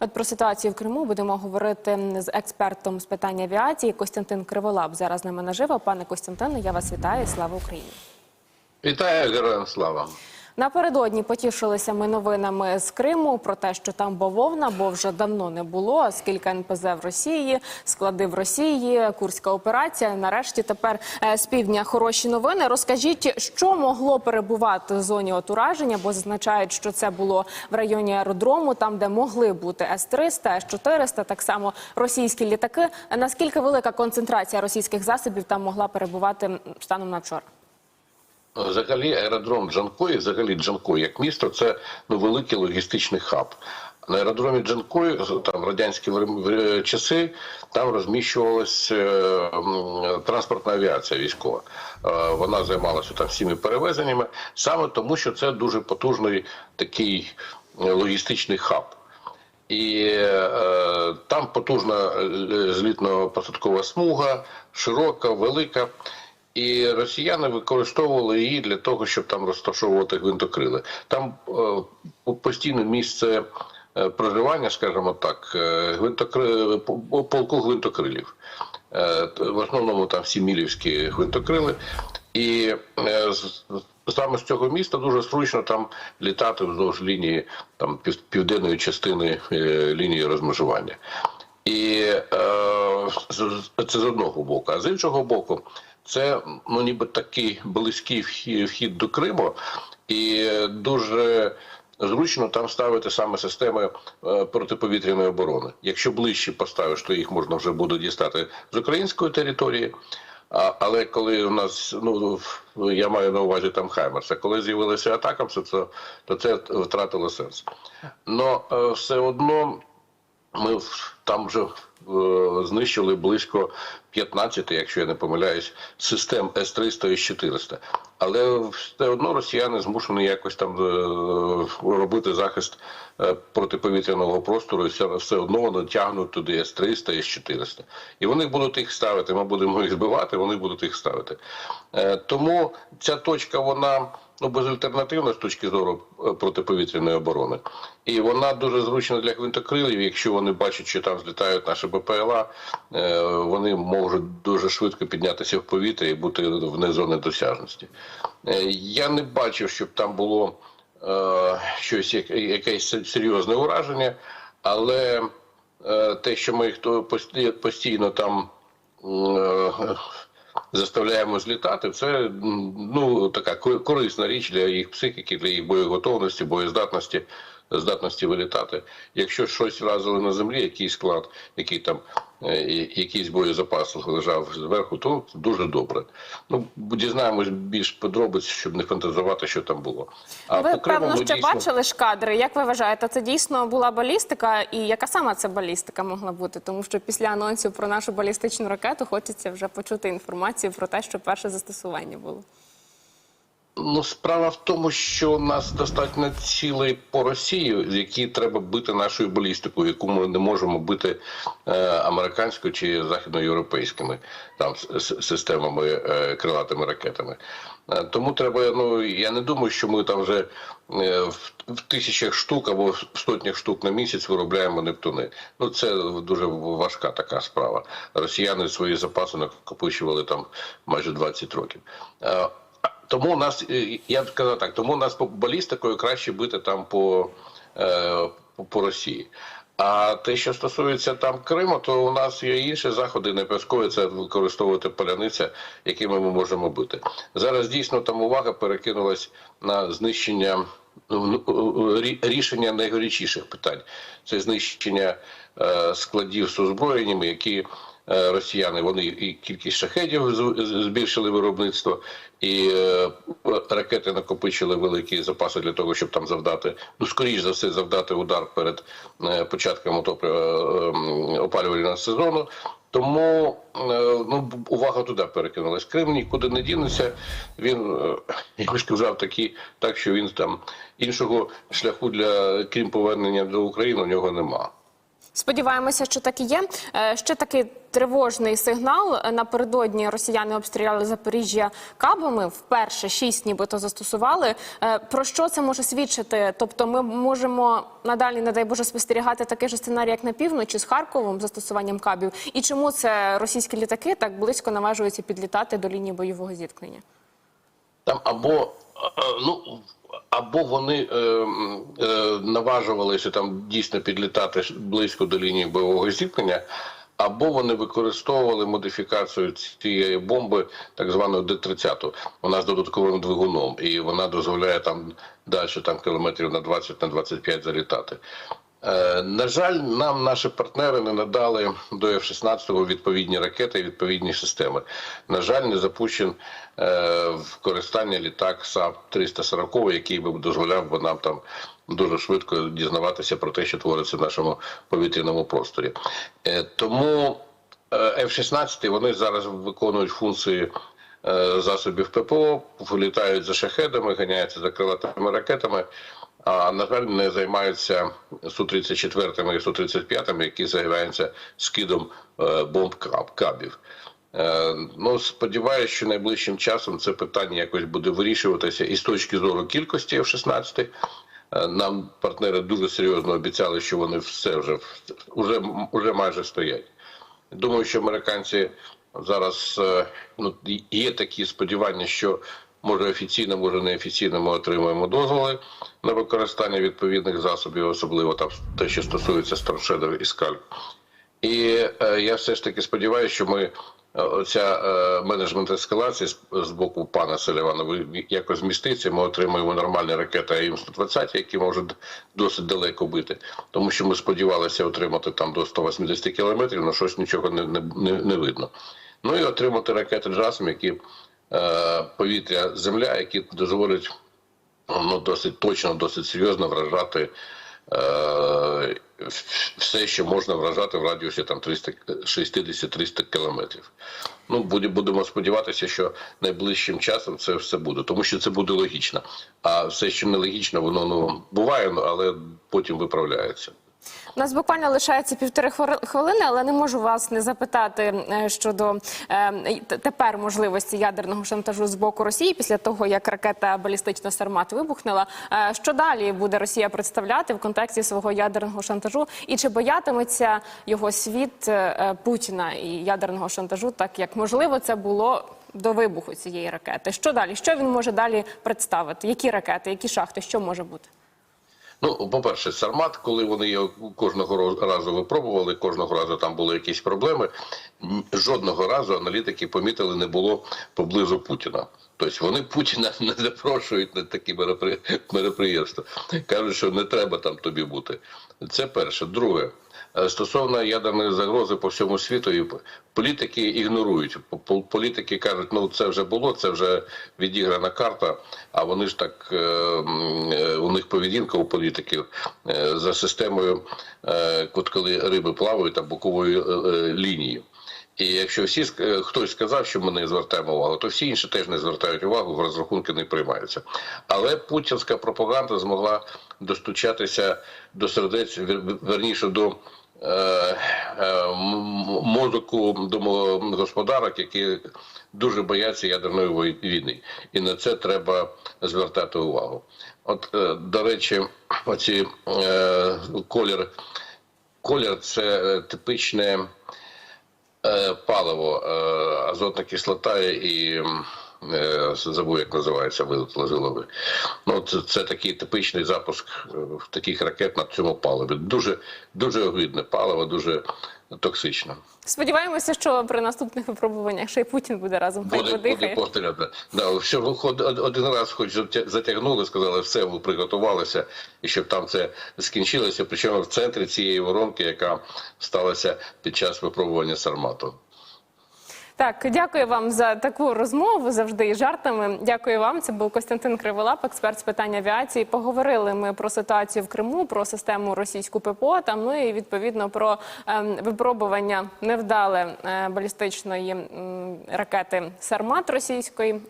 От про ситуацію в Криму будемо говорити з експертом з питань авіації Костянтин Криволап. Зараз нами наживо. Пане Костянтине, я вас вітаю. Слава Україні. Вітаю, героям слава. Напередодні потішилися ми новинами з Криму про те, що там бавовна, бо вже давно не було. Оскільки НПЗ в Росії, склади в Росії, курська операція. Нарешті тепер е, з півдня хороші новини. Розкажіть, що могло перебувати в зоні от ураження, бо зазначають, що це було в районі аеродрому, там де могли бути С-300, С-400, так само російські літаки. Наскільки велика концентрація російських засобів там могла перебувати станом на вчора? Взагалі, аеродром Джанкої, взагалі Джанкой як місто, це ну, великий логістичний хаб. На аеродромі Джанкої, там радянські часи, там розміщувалася е, транспортна авіація військова. Е, Вона займалася там всіми перевезеннями, саме тому, що це дуже потужний такий е, логістичний хаб. І е, там потужна е, злітно-посадкова смуга, широка, велика. І росіяни використовували її для того, щоб там розташовувати гвинтокрили. Там е, постійне місце е, проживання, скажімо так, е, гвинтокри... по- полку гвинтокрилів. Е, В основному там всі мілівські гвинтокрили. І е, саме з цього міста дуже зручно там літати вздовж лінії там пів- південної частини е, лінії розмежування. І е, це з одного боку. А з іншого боку, це ну ніби такий близький вхід, до Криму, і дуже зручно там ставити саме системи е, протиповітряної оборони. Якщо ближче поставиш, то їх можна вже буде дістати з української території. А, але коли у нас, ну я маю на увазі там Хаймерс, а коли з'явилися атакамси, то, то це втратило сенс. Но е, все одно ми там вже е, знищили близько 15, якщо я не помиляюсь, систем С-300 і С-400. Але все одно росіяни змушені якось там е, робити захист протиповітряного простору, все, одно вони тягнуть туди С-300 і С-400. І вони будуть їх ставити. Ми будемо їх збивати, вони будуть їх ставити. Е, Тому ця точка, вона ну, безальтернативна з точки зору е, протиповітряної оборони. І вона дуже зручна для гвинтокрилів. Якщо вони бачать, що там злітають наші БПЛА, е, вони можуть дуже швидко піднятися в повітря і бути вне зони досяжності. Е, Я не бачив, щоб там було е, щось, яке- якесь серйозне ураження, але е, те, що ми їх постійно там е, заставляємо злітати, це ну така корисна річ для їх психіки, для їх боєготовності, боєздатності, здатності вилітати. Якщо щось вразили на землі, якийсь склад, який там е, якийсь боєзапас лежав зверху, то дуже добре. Ну дізнаємось більш подробиць, щоб не фантазувати, що там було. А ви певно ще дійсно- бачили ж кадри. Як ви вважаєте, це дійсно була балістика? І яка саме це балістика могла бути? Тому що після анонсів про нашу балістичну ракету хочеться вже почути інформацію про те, що перше застосування було. Ну, справа в тому, що у нас достатньо цілей по Росії, які треба бити нашою балістикою, яку ми не можемо бити е, американською чи західноєвропейськими там системами е, крилатими ракетами. Е, тому треба. Ну я не думаю, що ми там вже е, в, в тисячах штук або в сотнях штук на місяць виробляємо Нептуни. Ну це дуже важка така справа. Росіяни свої запаси накопичували там майже 20 років. Е, тому у нас, е, я б сказав так, тому у нас по балістикою краще бити там по, е, по, Росії. А те, що стосується там Криму, то у нас є інші заходи, не обов'язково це використовувати поляниця, якими ми можемо бити. Зараз дійсно там увага перекинулась на знищення ну, рішення найгорячіших питань. Це знищення е, складів з озброєннями, які е, росіяни вони і кількість шахедів збільшили виробництво, і е, ракети накопичили великі запаси для того, щоб там завдати, ну скоріш за все, завдати удар перед е, початком е, опалювального сезону. Тому е, ну, увага туди перекинулась. Крим нікуди не дінеться. Він, е, як би сказав, такі, так що він там іншого шляху для крім повернення до України у нього нема. Сподіваємося, що так і є. Е, Ще такий тривожний сигнал. Напередодні росіяни обстріляли Запоріжжя кабами. Вперше шість нібито застосували. Е, Про що це може свідчити? Тобто, ми можемо надалі, не дай Боже, спостерігати такий же сценарій, як на півночі з Харковом, застосуванням кабів. І чому це російські літаки так близько наважуються підлітати до лінії бойового зіткнення? Там або ну або вони е, е, наважувалися там дійсно підлітати близько до лінії бойового зіткнення, або вони використовували модифікацію цієї бомби, так званої Д-30. Вона з додатковим двигуном, і вона дозволяє там далі там кілометрів на 20 на 25 залітати. Е, На жаль, нам наші партнери не надали до F-16 відповідні ракети і відповідні системи. На жаль, не запущен е, в користання літак САП-340, який би дозволяв би нам там дуже швидко дізнаватися про те, що твориться в нашому повітряному просторі. Е, Тому е, F-16 вони зараз виконують функції засобів ППО, вилітають за шахедами, ганяються за крилатими ракетами. А на жаль, не займаються Су-34 і Су-35, які займаються скидом е, бомб кабів. Е, Ну, сподіваюся, що найближчим часом це питання якось буде вирішуватися і з точки зору кількості F-16. Е, Нам партнери дуже серйозно обіцяли, що вони все вже вже, вже майже стоять. Думаю, що американці зараз ну, є такі сподівання, що може офіційно, може неофіційно ми отримаємо дозволи на використання відповідних засобів, особливо там те, що стосується старшедів і скальп. І е, я все ж таки сподіваюся, що ми е, оця е, менеджмент ескалації з, з боку пана Селівана якось зміститься. Ми отримаємо нормальні ракети АІМ-120, які можуть досить далеко бити. Тому що ми сподівалися отримати там до 180 кілометрів, але щось нічого не, не, не, видно. Ну і отримати ракети Джасм, які повітря земля, які дозволять ну, досить точно, досить серйозно вражати е, все, що можна вражати в радіусі там 360-300 кілометрів. Ну, буде- будемо сподіватися, що найближчим часом це все буде, тому що це буде логічно. А все, що нелогічно, воно ну, буває, але потім виправляється. У нас буквально лишається півтори хвилини, але не можу вас не запитати е, щодо е, тепер можливості ядерного шантажу з боку Росії після того, як ракета балістична Сармат вибухнула. Е, Що далі буде Росія представляти в контексті свого ядерного шантажу? І чи боятиметься його світ Путіна і ядерного шантажу, так як можливо це було до вибуху цієї ракети? Що далі? Що він може далі представити? Які ракети, які шахти? Що може бути? Ну, по-перше, Сармат, коли вони його кожного разу випробували, кожного разу там були якісь проблеми. Жодного разу аналітики помітили не було поблизу Путіна. Тобто вони Путіна не запрошують на такі меропри- мероприємства. Кажуть, що не треба там тобі бути. Це перше. Друге. Е, Стосовно ядерної загрози по всьому світу, політики ігнорують. По- по- Політики кажуть, ну це вже було, це вже відіграна карта. А вони ж так е, е, у них поведінка у політиків за системою, от коли риби плавають е, е, лінією. І якщо всі хтось сказав, що ми не звертаємо увагу, то всі інші теж не звертають увагу, в розрахунки не приймаються. Але путінська пропаганда змогла достучатися до сердець, верніше до мозоку домогосподарок, які дуже бояться ядерної війни, і на це треба звертати увагу. От, е, до речі, оці е, колір, колір це е, типичне е, паливо, е, азотна кислота і е, забув, як називається, вилетіло з голови. Ну, це, це такий типичний запуск е, таких ракет на цьому паливі. Дуже, дуже огидне паливо, дуже токсичне. Сподіваємося, що при наступних випробуваннях ще й Путін буде разом. Буде, буде повторяти. Да, щоб один раз хоч затягнули, сказали, все, ви приготувалися, і щоб там це скінчилося. Причому в центрі цієї воронки, яка сталася під час випробування Сармату. Так, дякую вам за таку розмову завжди і жартами. Дякую вам. Це був Костянтин Криволап, експерт з питань авіації. Поговорили ми про ситуацію в Криму, про систему російську ППО, там ну і відповідно про ем, випробування невдале е, балістичної е, ракети Сармат російської.